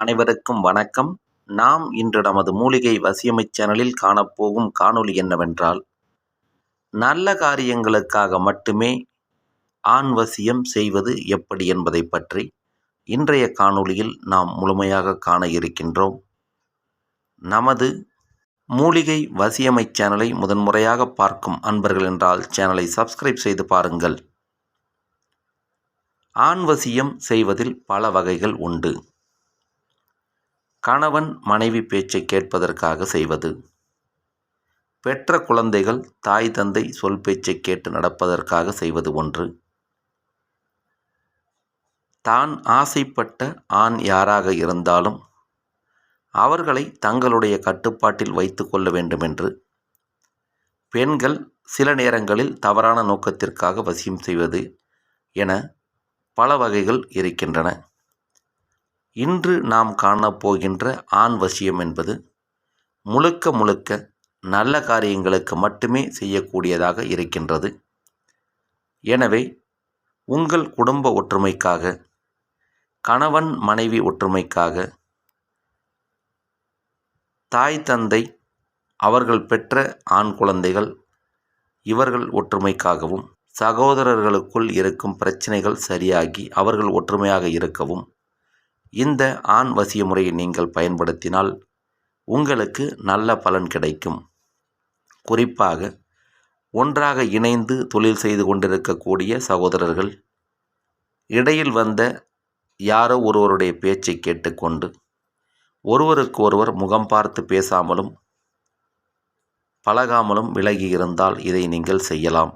அனைவருக்கும் வணக்கம். நாம் இன்று நமது மூலிகை வசியமை சேனலில் காணப்போகும் காணொளி என்னவென்றால் நல்ல காரியங்களுக்காக மட்டுமே ஆண் வசியம் செய்வது எப்படி என்பதை பற்றி இன்றைய காணொளியில் நாம் முழுமையாக காண இருக்கின்றோம். நமது மூலிகை வசியமை சேனலை முதன்முறையாக பார்க்கும் அன்பர்கள் என்றால் சேனலை சப்ஸ்கிரைப் செய்து பாருங்கள். ஆண் வசியம் செய்வதில் பல வகைகள் உண்டு. கணவன் மனைவி பேச்சை கேட்பதற்காக செய்வது. பெற்ற குழந்தைகள் தாய் தந்தை சொல் பேச்சை கேட்டு நடப்பதற்காக செய்வது ஒன்று. தான் ஆசைப்பட்ட ஆண் யாராக இருந்தாலும் அவர்களை தங்களுடைய கட்டுப்பாட்டில் வைத்து கொள்ள வேண்டுமென்று பெண்கள் சில நேரங்களில் தவறான நோக்கத்திற்காக வசியம் செய்வது என பல வகைகள் இருக்கின்றன. இன்று நாம் காணப்போகின்ற ஆண் வசியம் என்பது முழுக்க முழுக்க நல்ல காரியங்களுக்கு மட்டுமே செய்யக்கூடியதாக இருக்கின்றது. எனவே உங்கள் குடும்ப ஒற்றுமைக்காக கணவன் மனைவி ஒற்றுமைக்காக தாய் தந்தை அவர்கள் பெற்ற ஆண் குழந்தைகள் இவர்கள் ஒற்றுமைக்காகவும் சகோதரர்களுக்குள் இருக்கும் பிரச்சனைகள் சரியாகி அவர்கள் ஒற்றுமையாக இருக்கவும் இந்த ஆண் வசிய முறையை நீங்கள் பயன்படுத்தினால் உங்களுக்கு நல்ல பலன் கிடைக்கும். குறிப்பாக ஒன்றாக இணைந்து தொழில் செய்து கொண்டிருக்கக்கூடிய சகோதரர்கள் இடையில் வந்த யாரோ ஒருவருடைய பேச்சை கேட்டுக்கொண்டு ஒருவருக்கு ஒருவர் முகம் பார்த்து பேசாமலும் பழகாமலும் விலகி இருந்தால் இதை நீங்கள் செய்யலாம்.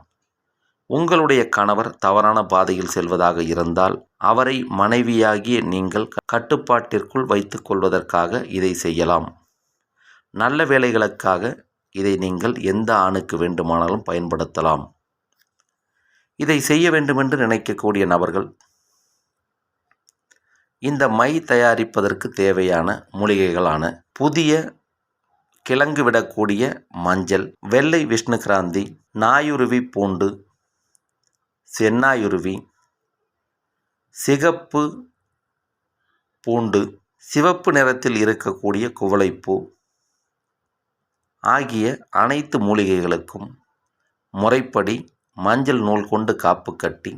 உங்களுடைய கணவர் தவறான பாதையில் செல்வதாக இருந்தால் அவரை மனைவியாகிய நீங்கள் கட்டுப்பாட்டிற்குள் வைத்து கொள்வதற்காக இதை செய்யலாம். நல்ல வேலைகளுக்காக இதை நீங்கள் எந்த ஆணுக்கு வேண்டுமானாலும் பயன்படுத்தலாம். இதை செய்ய வேண்டுமென்று நினைக்கக்கூடிய நபர்கள் இந்த மை தயாரிப்பதற்கு தேவையான மூலிகைகளான புதிய கிழங்கு விடக்கூடிய மஞ்சள் வெள்ளை விஷ்ணுகிராந்தி நாயுருவி பூண்டு சென்னாயுருவி சிகப்பு பூண்டு சிவப்பு நிறத்தில் இருக்கக்கூடிய குவளைப்பூ ஆகிய அனைத்து மூலிகைகளுக்கும் முறைப்படி மஞ்சள் நூல் கொண்டு காப்பு கட்டி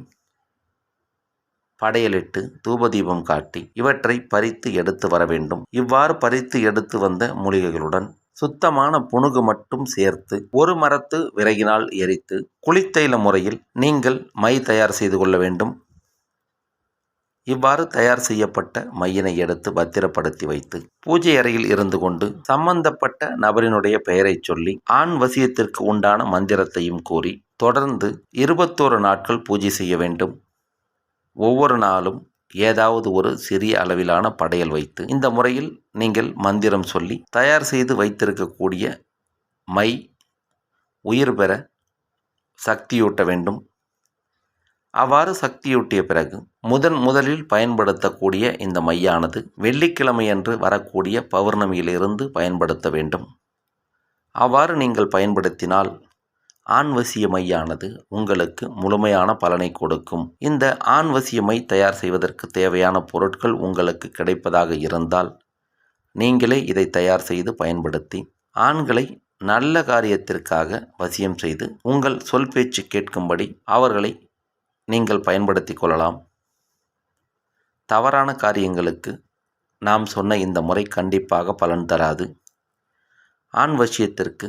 படையலிட்டு தூபதீபம் காட்டி இவற்றை பறித்து எடுத்து வர வேண்டும். இவ்வாறு பறித்து எடுத்து வந்த மூலிகைகளுடன் சுத்தமான புணுகு மட்டும் சேர்த்து ஒரு மரத்து விறகினால் எரித்து குளித்தைல முறையில் நீங்கள் மை தயார் செய்து கொள்ள வேண்டும். இவ்வாறு தயார் செய்யப்பட்ட மையினை எடுத்து பத்திரப்படுத்தி வைத்து பூஜை அறையில் இருந்து கொண்டு சம்பந்தப்பட்ட நபரினுடைய பெயரை சொல்லி ஆண் வசியத்திற்கு உண்டான மந்திரத்தையும் கூறி தொடர்ந்து இருபத்தோரு நாட்கள் பூஜை செய்ய வேண்டும். ஒவ்வொரு நாளும் ஏதாவது ஒரு சிறிய அளவிலான படையல் வைத்து இந்த முறையில் நீங்கள் மந்திரம் சொல்லி தயார் செய்து வைத்திருக்கக்கூடிய மை உயிர் பெற சக்தியூட்ட வேண்டும். அவ்வாறு சக்தியூட்டிய பிறகு முதன் முதலில் பயன்படுத்தக்கூடிய இந்த மையானது வெள்ளிக்கிழமையன்று வரக்கூடிய பௌர்ணமியிலிருந்து பயன்படுத்த வேண்டும். அவ்வாறு நீங்கள் பயன்படுத்தினால் ஆண்வசியமையானது உங்களுக்கு முழுமையான பலனை கொடுக்கும். இந்த ஆண்வசியமை தயார் செய்வதற்கு தேவையான பொருட்கள் உங்களுக்கு கிடைப்பதாக இருந்தால் நீங்களே இதை தயார் செய்து பயன்படுத்தி ஆண்களை நல்ல காரியத்திற்காக வசியம் செய்து உங்கள் சொல் பேச்சு கேட்கும்படி அவர்களை நீங்கள் பயன்படுத்தி கொள்ளலாம். தவறான காரியங்களுக்கு நாம் சொன்ன இந்த முறை கண்டிப்பாக பலன் தராது. ஆண் வசியத்திற்கு